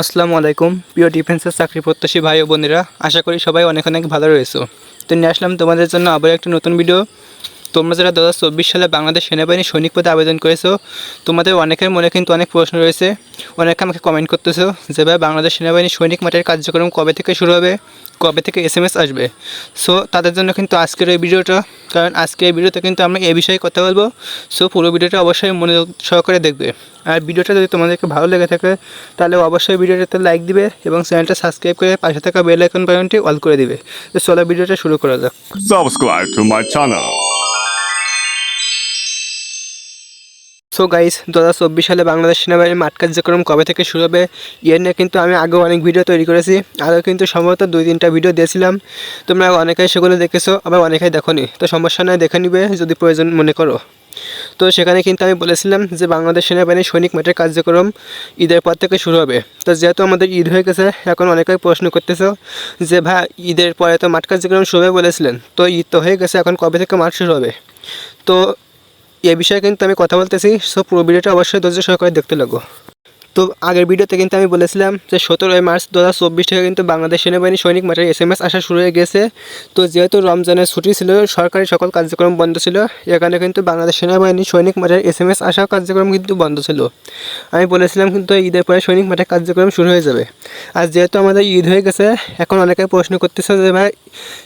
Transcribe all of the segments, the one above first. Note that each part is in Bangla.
আসসালামু আলাইকুম। প্রিয় ডিফেন্সের চাকরি প্রত্যাশী ভাই ও বোনেরা, আশা করি সবাই অনেক অনেক ভালো রয়েছে। তো নিয়ে আসলাম তোমাদের জন্য আবার একটা নতুন ভিডিও তোমরা যারা দু হাজার চব্বিশ সালে বাংলাদেশ সেনাবাহিনী সৈনিক পদে আবেদন করেছ, তোমাদের অনেকের মনে কিন্তু অনেক প্রশ্ন রয়েছে। অনেকে আমাকে কমেন্ট করতেছো যে, ভাই, বাংলাদেশ সেনাবাহিনী সৈনিক মাঠের কার্যক্রম কবে থেকে শুরু হবে? কবে থেকে এস এম এস আসবে? সো তাদের জন্য কিন্তু আজকের এই ভিডিওটা, কারণ আজকের এই ভিডিওতে কিন্তু আমরা এই বিষয়ে কথা বলব। সো পুরো ভিডিওটা অবশ্যই মনোযোগ সহকারে দেখবে। আর ভিডিওটা যদি তোমাদেরকে ভালো লেগে থাকে, তাহলে অবশ্যই ভিডিওটাতে লাইক দিবে এবং চ্যানেলটা সাবস্ক্রাইব করে পাশে থাকা বেল আইকন বাটনটি অল করে দিবে। তো চলো ভিডিওটা শুরু করা যাক। Subscribe to my channel. So guys দু হাজার চব্বিশ সালে বাংলাদেশ সেনাবাহিনীর মাঠ কার্যক্রম কবে থেকে শুরু হবে, এর নিয়ে কিন্তু আমি আগেও অনেক ভিডিও তৈরি করেছি। আরও কিন্তু সম্ভবত দুই তিনটা ভিডিও দিয়েছিলাম। তোমরা অনেকেই সেগুলো দেখেছ, আবার অনেকেই দেখোনি। তো সমস্যা নয় দেখে নিবে, যদি প্রয়োজন মনে করো। তো সেখানে কিন্তু আমি বলেছিলাম যে বাংলাদেশ সেনাবাহিনীর সৈনিক মাঠের কার্যক্রম ঈদের পর থেকে শুরু হবে। তো যেহেতু আমাদের ঈদ হয়ে গেছে, এখন অনেকেই প্রশ্ন করতেছো যে, ভাই, ঈদের পরে তো মাঠ কার্যক্রম শুরু হবে বলেছিলেন। তো ঈদ তো হয়ে গেছে, এখন কবে থেকে মাঠ শুরু হবে? তো এ বিষয়ে কিন্তু আমি কথা বলতেছি সো পুরো ভিডিওটা অবশ্যই ধৈর্য সহকারে দেখতে লাগো। তো আগের ভিডিওতে কিন্তু আমি বলেছিলাম যে সতেরোই মার্চ দু হাজার চব্বিশ থেকে কিন্তু বাংলাদেশ সেনাবাহিনী সৈনিক মাঠের এস এম এস আসা শুরু হয়ে গেছে। তো যেহেতু রমজানের ছুটি ছিল, সরকারি সকল কার্যক্রম বন্ধ ছিল, এখানে কিন্তু বাংলাদেশ সেনাবাহিনী সৈনিক মাঠের এস এম এস আসা কার্যক্রম কিন্তু বন্ধ ছিল। আমি বলেছিলাম কিন্তু ঈদের পরে সৈনিক মাঠের কার্যক্রম শুরু হয়ে যাবে। আর যেহেতু আমাদের ঈদ হয়ে গেছে, এখন অনেকে প্রশ্ন করতেছে যে ভাই,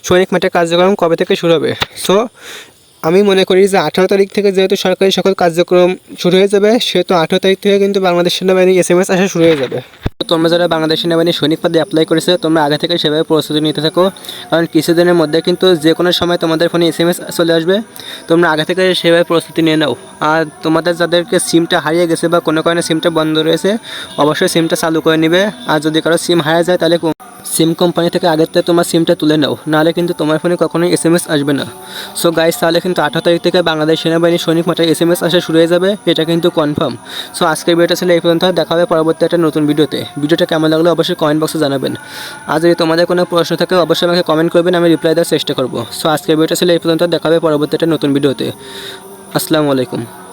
সৈনিক মাঠের কার্যক্রম কবে থেকে শুরু হবে? সো আমি মনে করি যে আঠারো তারিখ থেকে যেহেতু সরকারি সকল কার্যক্রম শুরু হয়ে যাবে, সেহেতু আঠারো তারিখ থেকে কিন্তু বাংলাদেশ সেনাবাহিনী এস এম এস আসা শুরু হয়ে যাবে। তোমরা যারা বাংলাদেশ সেনাবাহিনীর সৈনিক পদে অ্যাপ্লাই করেছে, তোমরা আগে থেকে সেভাবে প্রস্তুতি নিতে থাকো, কারণ কিছুদিনের মধ্যে কিন্তু যে কোনো সময় তোমাদের ফোনে এস এম এস চলে আসবে। তোমরা আগে থেকে সেভাবে প্রস্তুতি নিয়ে নাও। আর তোমাদের যাদেরকে সিমটা হারিয়ে গেছে বা কোনো কারণে সিমটা বন্ধ রয়েছে, অবশ্যই সিমটা চালু করে নেবে। আর যদি কারও সিম হারিয়ে যায়, তাহলে সিম কোম্পানি থেকে আগের থেকে তোমার সিমটা তুলে নাও। নাহলে কিন্তু তোমার ফোনে কখনোই এস আসবে না। সো গাইস তাহলে কিন্তু আঠারো তারিখ থেকে বাংলাদেশ সেনাবাহিনী সৈনিক মাঠে এস এম এস আসা শুরু হয়ে যাবে, এটা কিন্তু কনফার্ম সো আজকের ভিডিওটা ছিল এই পর্যন্ত, দেখা হবে পরবর্তী একটা নতুন ভিডিওতে ভিডিওটা কেমন লাগল অবশ্যই কমেন্ট বক্সে জানাবেন। আর যদি তোমাদের কোনো প্রশ্ন থাকে, অবশ্যই আমাকে কমেন্ট করবেন, আমি রিপ্লাই দেওয়ার চেষ্টা করব। সো আজকের ভিডিওটা ছিল এই পর্যন্ত, দেখা হবে পরবর্তী একটা নতুন ভিডিওতে আসসালামু আলাইকুম।